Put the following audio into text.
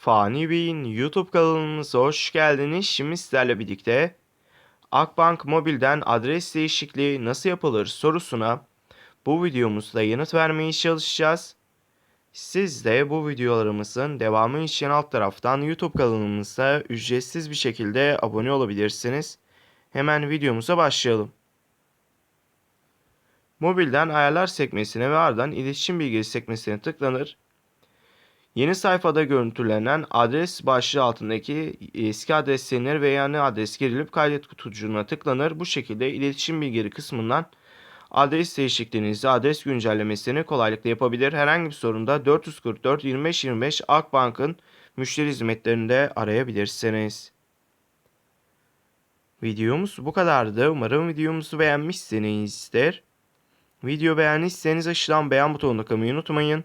Fani Bey'in YouTube kanalımıza hoş geldiniz. Şimdi sizlerle birlikte Akbank Mobil'den adres değişikliği nasıl yapılır sorusuna bu videomuzda yanıt vermeye çalışacağız. Siz de bu videolarımızın devamı için alt taraftan YouTube kanalımıza ücretsiz bir şekilde abone olabilirsiniz. Hemen videomuza başlayalım. Mobilden ayarlar sekmesine ve ardından iletişim bilgisi sekmesine tıklanır. Yeni sayfada görüntülenen adres başlığı altındaki eski adreslenir ve yeni adres girilip kaydet kutucuğuna tıklanır. Bu şekilde iletişim bilgileri kısmından adres değişikliğinizi, adres güncellemesini kolaylıkla yapabilir. Herhangi bir sorunda 444 25 25 Akbank'ın müşteri hizmetlerinde arayabilirsiniz. Videomuz bu kadardı. Umarım videomuzu beğenmişsinizdir. Video beğendiyseniz aşağıdan beğen butonuna kılmayı unutmayın.